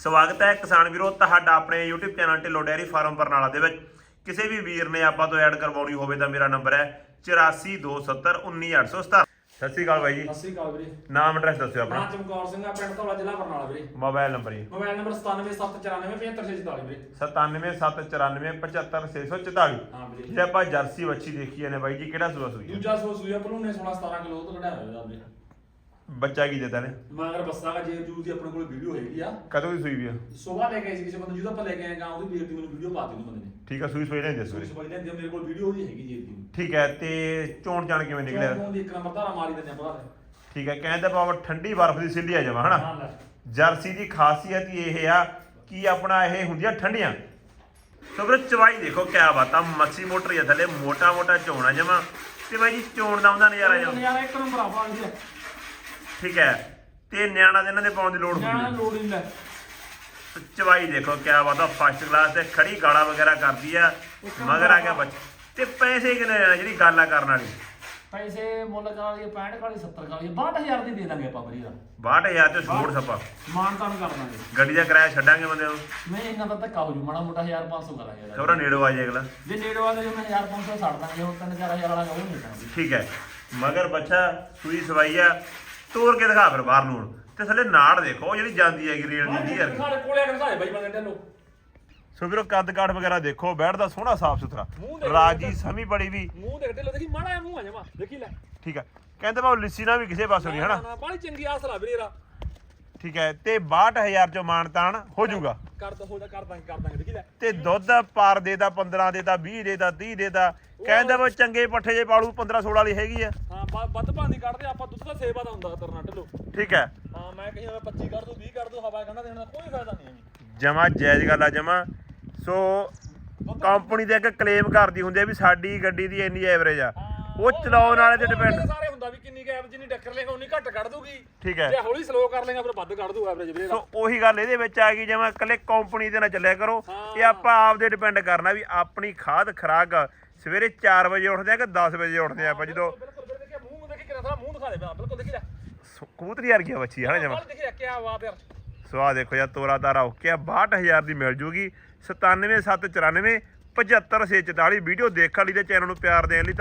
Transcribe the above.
ਸਵਾਗਤ ਹੈ ਕਿਸਾਨ ਵੀਰੋ ਤੁਹਾਡਾ ਆਪਣੇ YouTube channel Dhillon dairy farm Barnala ਦੇ ਵਿੱਚ। ਕਿਸੇ ਵੀ ਵੀਰ ਨੇ ਆਪਾਂ ਤੋਂ ਐਡ ਕਰਵਾਉਣੀ ਹੋਵੇ ਤਾਂ ਮੇਰਾ ਨੰਬਰ ਹੈ 8427191817 ਸਤਿ ਸ਼੍ਰੀ ਅਕਾਲ ਬਾਈ ਜੀ। ਸਤਿ ਸ਼੍ਰੀ ਅਕਾਲ ਵੀਰੇ। ਨਾਮ ਐਡਰੈਸ ਦੱਸਿਓ ਆਪਣਾ। ਚਮਕੌਰ ਸਿੰਘ ਆ ਪਿੰਡ ਧੌਲਾ ਜ਼ਿਲ੍ਹਾ ਬਰਨਾਲਾ ਵੀਰੇ। ਮੋਬਾਈਲ ਨੰਬਰ ਜੀ। ਮੋਬਾਈਲ ਨੰਬਰ 9779475644 ਵੀਰੇ। 9779475644 ਹਾਂ ਵੀਰੇ। ਜੇ ਆਪਾਂ ਜਰਸੀ ਵੱਛੀ ਦੇਖੀ ਨੇ ਬਾਈ ਜੀ ਕਿਹੜਾ ਸੂਆ ਸੂਈ ਹੈ ਦੂਜਾ ਸੋ ਸੂਆ ਭਲੂਨੇ 16 17 ਕਿਲੋ ਤੋਂ ਕਢਾਇਆ ਹੋਇਆ ਵੀਰੇ। ਬੱਚਾ ਕੀ ਦਿੱਤਾ ਨੇ ਮਗਰ ਬੱਸਾ ਦਾ ਜੇ ਜੂ ਦੀ ਆਪਣੇ ਕੋਲ ਵੀਡੀਓ ਹੈਗੀ ਆ। ਕਦੋਂ ਦੀ ਸੂਈ ਵੀ ਆ? ਸਵੇਰ ਲੈ ਕੇ ਆਏ ਸੀ ਕਿਸੇ ਬੰਦੇ ਜਿਹਦਾ ਆਪਾਂ ਲੈ ਕੇ ਆਏ ਗਾਂ ਉਹਦੀ ਵੀਰ ਦੀ ਮੈਨੂੰ ਵੀਡੀਓ ਪਾ ਦਿੱਤੀ ਬੰਦੇ ਨੇ। ਠੀਕ ਆ ਸੂਈ ਸੂਈ ਲੈਂਦੇ ਸੋਈ? ਸੂਈ ਸਵੇਰ ਲੈਂਦੇ ਮੇਰੇ ਕੋਲ ਵੀਡੀਓ ਉਹਦੀ ਹੈਗੀ ਜੀ ਦੀ ਠੀਕ ਹੈ ਤੇ ਚੋਣ ਜਾਣ ਕਿਵੇਂ ਨਿਕਲਿਆ? ਚੌਂਕ ਦੀ ਇੱਕ ਨੰਬਰ ਧਾਰਾ ਮਾਰੀ ਦਿੰਦੇ ਆ ਭਰਾ ਦੇ ਠੀਕ ਹੈ ਕਹਿੰਦੇ ਪਾਵਰ ਠੰਡੀ ਬਰਫ਼ ਦੀ ਸਿੱਲੀ ਆ ਜਾਵਾ ਹਨਾ? ਹਾਂ ਲੈ। ਜਰਸੀ ਦੀ ਖਾਸੀਅਤ ਹੀ ਇਹ ਆ ਕਿ ਆਪਣਾ ਇਹ ਹੁੰਦੀਆਂ ਠੰਡੀਆਂ। ਸੋ ਵੀਰੋ ਚਵਾਈ ਦੇਖੋ ਕਿਆ ਬਾਤ ਆ ਮੱਛੀ ਮੋਟਰ ਜਾਂ ਥੱਲੇ ਮੋਟਾ ਮੋਟਾ ਚੋਣਾ ਜਮਾ। ਤੇ ਬਾਈ ਜੀ ਚੋਣ ਦਾ ਉਹਦਾ ਨਜ਼ਾਰਾ ਜਮਾ ਯਾਰ ਇੱਕ ਨੰਬਰ ਆ ਵੀਰੇ ਠੀਕ ਹੈ। ਤੇ ਨਿਆਣਾ ਦੇ ਇਹਨਾਂ ਦੇ ਪਾਉਣ ਦੀ ਲੋੜ ਹੁੰਦੀ ਲੋੜ ਹੀ ਲੈ ਹੈ ਚਵਾਈ ਦੇਖੋ ਕਿਆ ਬਾਤ ਆ ਫਸਟ ਕਲਾਸ ਤੇ ਖੜੀ ਗਾਲਾ ਵਗੈਰਾ ਕਰਦੀ ਆ ਮਗਰ ਆ ਗਿਆ ਬੱਚਾ ਤੇ ਪੈਸੇ ਕਿੰਨੇ ਆ ਜਿਹੜੀ ਗੱਲ ਆ ਕਰਨ ਵਾਲੀ? ਪੈਸੇ ਮੁੱਲ ਲਈਏ 65 ਕਾਲੀ 70 ਕਾਲੀ 62000 ਦੀ ਦੇ ਦਾਂਗੇ ਆਪਾਂ ਵੀਰੇ। ਦਾ 62000 ਤੇ ਛੋੜ ਸੱਪਾ ਮਾਨ ਤਾਨ ਕਰ ਦਾਂਗੇ ਗੱਡੀ ਦਾ ਕਿਰਾਇਆ ਛੱਡਾਂਗੇ ਬੰਦੇ ਨੂੰ। ਮੈਂ ਇਹਨਾਂ ਦਾ ਧੱਕਾ ਹੋ ਜੂ ਮਾੜਾ ਮੋਟਾ 1500 ਕਰਾਂਗੇ ਖਬਰਾਂ ਨੇੜੋ ਆ ਜਾਏ ਅਗਲਾ। ਜੇ ਨੇੜੇ ਵਾਲੇ ਜੋ ਮੈਂ 1500 ਛੱਡ ਦਾਂਗੇ ਹੁਣ 3000 ਵਾਲਾ ਉਹ ਨਹੀਂ ਠੀਕ ਹੈ। ਮਗਰ ਬੱਚਾ ਸੂਈ ਸਵਾਈ ਆ ਤੋੜ ਕੇ ਦਿਖਾ ਫਿਰ ਬਾਹਰ ਨੂੰ। ਤੇ ਥੱਲੇ ਨਾੜ ਦੇਖੋ ਉਹ ਜਿਹੜੀ ਜਾਂਦੀ ਹੈਗੀ ਰੇਲ ਦੀ ਯਾਰ ਸਾਡੇ ਕੋਲੇ ਅਗਰ ਸਾਡੇ ਬਾਈ ਬੰਦੇ ਢੱਲੋ ਸੋ ਵੀਰੋ ਕੱਦ ਕਾਠ ਵਗੈਰਾ ਦੇਖੋ ਬੈਠਦਾ ਸੋਹਣਾ ਸਾਫ਼ ਸੁਥਰਾ। ਮੂੰਹ ਦੇਖ ਰਾਜੀ ਸਮੀ ਬੜੀ ਵੀ। ਮੂੰਹ ਦੇਖ ਢੱਲੋ ਦੇਖੀ ਮਾੜਾ ਜਿਹਾ ਮੂੰਹ ਆ ਜਾਵਾ ਦੇਖੀ ਲੈ। ਠੀਕ ਹੈ ਕਹਿੰਦੇ ਬਾਬੂ ਲਿੱਸੀ ਨਾ ਵੀ ਕਿਸੇ ਪਾਸੋਂ ਨਹੀਂ ਹਨਾ? ਬਾਲੀ ਚੰਗੀ ਆਸਲਾ ਵੀਰੇ ਰਾ ਠੀਕ ਹੈ ਤੇ 62000 ਚੋਂ ਮਾਨਤਾਨ ਹੋ ਜਾਊਗਾ। ਕਰ ਦੋ ਹੋ ਜਾ ਕਰ ਦਾਂਗੇ ਕਰ ਦਾਂਗੇ ਦੇਖੀ ਲੈ। ਤੇ ਦੁੱਧ ਪਾਰ ਦੇ ਦਾ 15 ਦੇ ਦਾ 20 ਦੇ ਦਾ 30 ਦੇ ਦਾ ਕਹਿੰਦੇ ਵਾ ਚੰਗੇ ਪੱਠੇ ਜੇ ਪਾਲੂ 15 16 ਵਾਲੀ ਹੈਗੀ ਆ। ਹਾਂ ਬ- ਵੱਧ ਭਾਂਦੀ ਕੱਢਦੇ ਆਪਾਂ ਦੁੱਧ ਦਾ ਸੇਵਾ ਦਾ ਹੁੰਦਾ ਤਰਨਾ ਢੱਲੋ। ਠੀਕ ਹੈ। ਹਾਂ ਮੈਂ ਕਹੀ ਮੈਂ 25 ਕਰ ਦੂੰ 20 ਕਰ ਦੂੰ ਹਵਾ ਕਹਿੰਦਾ ਦੇਣ ਦਾ ਕੋਈ ਫਾਇਦਾ ਨਹੀਂ ਹੈ ਜਮਾ ਜਾਇਜ਼ ਗੱਲ ਆ ਜਮਾ। ਸੋ ਕੰਪਨੀ ਦੇ ਇੱਕ ਕਲੇਮ ਕਰਦੀ ਹੁੰਦੀ ਆ ਵੀ ਸਾਡੀ ਗੱਡੀ ਦੀ ਇੰਨੀ ਐਵਰੇਜ ਆ। ਉਹ ਚਲਾਉਣ ਵਾਲੇ ਤੇ ਡਿਪੈਂਡ ਸਾਰੇ ਹੁੰਦਾ ਵੀ ਕਿੰਨੀ ਗੈਪ ਜਿੰਨੀ ਟੱਕਰ ਲੇਗਾ ਉਨੀ ਘੱਟ ਕੱਢ ਦੂਗੀ ਠੀਕ ਹੈ। ਜੇ ਹੌਲੀ ਸਲੋ ਕਰ ਲੇਗਾ ਫਿਰ ਵੱਧ ਕੱਢ ਦੂ ਐਵਰੇਜ ਵੀਰੇ ਸੋ ਉਹੀ ਗੱਲ ਇਹਦੇ ਵਿੱਚ ਆ ਗਈ ਜਿਵੇਂ ਇਕੱਲੇ ਕੰਪਨੀ ਦੇ ਨਾਲ ਚੱਲਿਆ ਕਰੋ। ਇਹ ਆਪਾਂ ਆਪਦੇ ਡਿਪੈਂਡ ਕਰਨਾ ਵੀ ਆਪਣੀ ਖਾਦ ਖਰਾਕ ਸਵੇਰੇ 4 ਵਜੇ ਉੱਠਦੇ ਆ ਕਿ 10 ਵਜੇ ਉੱਠਦੇ ਆ ਆਪਾਂ ਜਦੋਂ ਬਿਲਕੁਲ ਬਿਲਕੁਲ ਦੇਖੀ ਮੂੰਹ ਦੇਖੀ ਕਬੂਤਰੀ ਵਰਗੀ ਆ ਬੱਚੀ ਹੈ ਨਾ ਜਮਾ ਕੀ ਯਾਰ ਦੇਖੋ ਤੋਰਾ ਤਾਰਾ ਓਕੇ ਆ 62000 ਦੀ ਮਿਲ ਜੂਗੀ। 97794 75644 ਵੀਡੀਓ ਦੇਖਣ ਲਈ ਤੇ ਚੈਨਲ ਨੂੰ ਪਿਆਰ ਦੇਣ ਲਈ